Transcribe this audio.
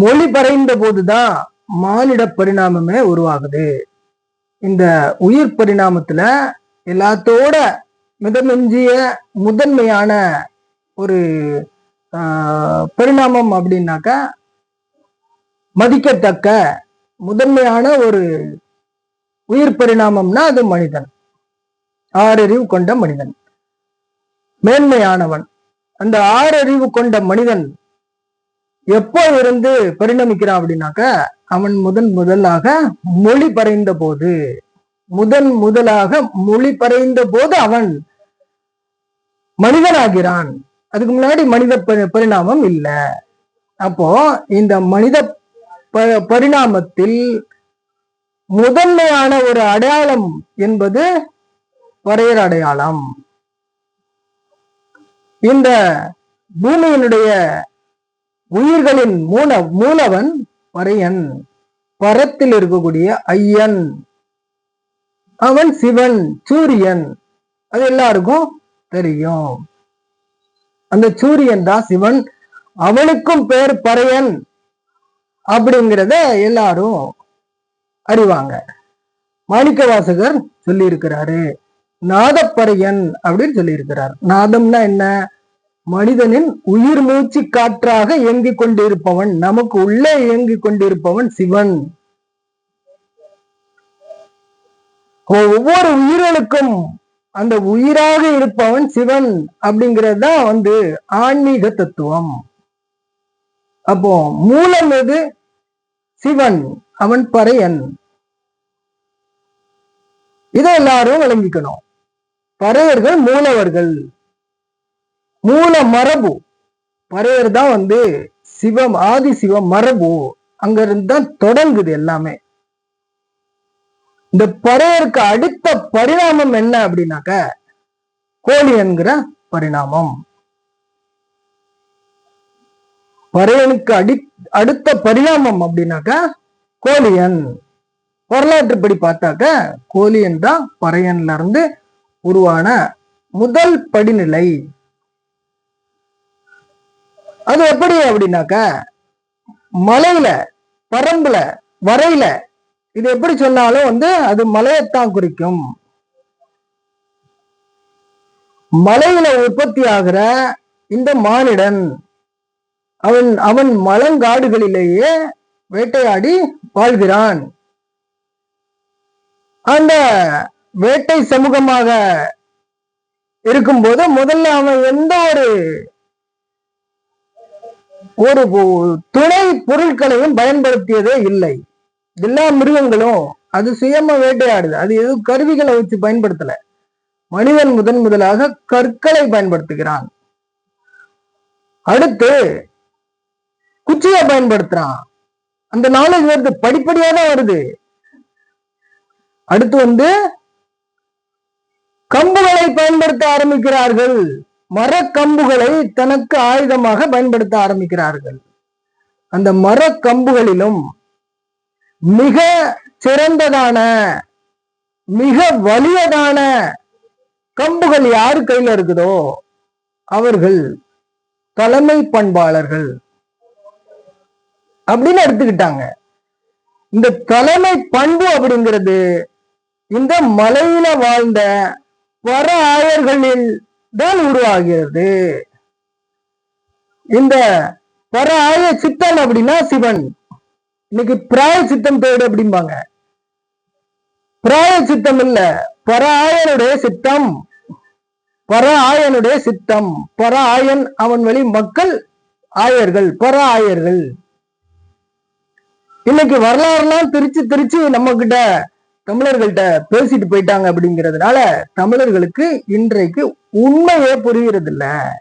மொழி பறைந்த போதுதான் மானிட பரிணாமமே உருவாகுது. இந்த உயிர் பரிணாமத்துல எல்லாத்தோட மிதமெஞ்சிய முதன்மையான ஒரு ஆஹ், பரிணாமம் அப்படின்னாக்கா மதிக்கத்தக்க முதன்மையான ஒரு உயிர் பரிணாமம்னா அது மனிதன். ஆறறிவு கொண்ட மனிதன். மேன்மையானவன். அந்த ஆறறிவு கொண்ட மனிதன் எப்போ இருந்து பரிணமிக்கிறான் அப்படின்னாக்க அவன் முதன் முதலாக மொழி பறைந்த போது. முதன் முதலாக மொழி பறைந்த போது அவன் மனிதனாகிறான். அதுக்கு முன்னாடி மனித பரி- பரிணாமம் இல்லை. அப்போ இந்த மனித ப- பரிணாமத்தில் முதன்மையான ஒரு அடையாளம் என்பது வரையற அடையாளம். இந்த பூமியினுடைய உயிர்களின் மூல மூலவன் பறையன். பரத்தில் இருக்கக்கூடிய ஐயன். அவன் சிவன் சூரியன். அது எல்லாருக்கும் தெரியும். அந்த சூரியன் தான் சிவன். அவனுக்கும் பேர் பறையன் அப்படிங்கிறத எல்லாரும் அறிவாங்க. மாணிக்க வாசகர் சொல்லி இருக்கிறாரு நாதப்பறையன் அப்படின்னு சொல்லி இருக்கிறார் நாதம்னா என்ன? மனிதனின் உயிர் மூச்சு காற்றாக இயங்கிக் கொண்டிருப்பவன் நமக்கு உள்ளே இயங்கிக் கொண்டிருப்பவன் சிவன். ஒவ்வொரு உயிர்களுக்கும் அந்த உயிராக இருப்பவன் சிவன் அப்படிங்கிறது தான் வந்து ஆன்மீக தத்துவம். அப்போ மூலம் எது? சிவன் அவன் பறையன். இதை எல்லாரும் விளங்கிக்கணும். பறையர்கள் மூலவர்கள். மூல மரபு. பறையர் தான் வந்து சிவம் ஆதி சிவம் மரபு. அங்க இருந்து தான் தொடங்குது எல்லாமே. இந்த பறையருக்கு அடுத்த பரிணாமம் என்ன அப்படின்னாக்க கோழி என்கிற பரிணாமம். பறையனுக்கு அடி அடுத்த பரிணாமம் அப்படின்னாக்க கோழியன். வரலாற்றுப்படி பார்த்தாக்க கோழியன் தான் பறையன்ல இருந்து உருவான முதல் படிநிலை. அது எப்படி அப்படின்னாக்க மலையில பரம்புல வரையில இது எப்படி சொன்னாலும் வந்து அது மலையைத்தான் குறிக்கும். மலையில உற்பத்தி ஆகிற இந்த மானிடன் அவன் அவன் மலங்காடுகளிலேயே வேட்டையாடி வாழ்கிறான். அந்த வேட்டை சமூகமாக இருக்கும்போது முதல்ல அவன் எந்த ஒரு ஒரு துணை பொருட்களையும் பயன்படுத்தியதே இல்லை. எல்லா மிருகங்களும் அது சுயமா வேட்டையாடுது. அது எதுவும் கருவிகளை வச்சு பயன்படுத்தல. மனிதன் முதன் முதலாக கற்களை பயன்படுத்துகிறான். அடுத்து குச்சியை பயன்படுத்துறான். அந்த நாலேஜ் வருது படிப்படியா தான் வருது. அடுத்து வந்து கம்புகளை பயன்படுத்த ஆரம்பிக்கிறார்கள். மரக்கம்புகளை தனக்கு ஆயுதமாக பயன்படுத்த ஆரம்பிக்கிறார்கள். அந்த மரக்கம்புகளிலும் மிக சிறந்ததான மிக வலியதான கம்புகள் யார் கையில இருக்குதோ அவர்கள் தலைமை பண்பாளர்கள் அப்படின்னு எடுத்துக்கிட்டாங்க. இந்த தலைமை பண்பு அப்படிங்கிறது இந்த மலையில வாழ்ந்த வர ஆயர்களில் தான் உருவாகிறது. இந்த பர ஆய அப்படின்னா சிவன். இன்னைக்கு பிராய சித்தம் தேடு அப்படிம்பாங்க. பிராய சித்தம் இல்ல பர ஆயனுடைய சித்தம். பர ஆயனுடைய சித்தம். பர ஆயன் அவன் வழி மக்கள் ஆயர்கள் பர ஆயர்கள் இன்னைக்கு வரலாறுலாம் திருச்சு திரிச்சு நம்ம கிட்ட தமிழர்கள்ட்ட பேசிட்டு போயிட்டாங்க அப்படிங்கிறதுனால தமிழர்களுக்கு இன்றைக்கு உண்மையே புரிகிறது இல்ல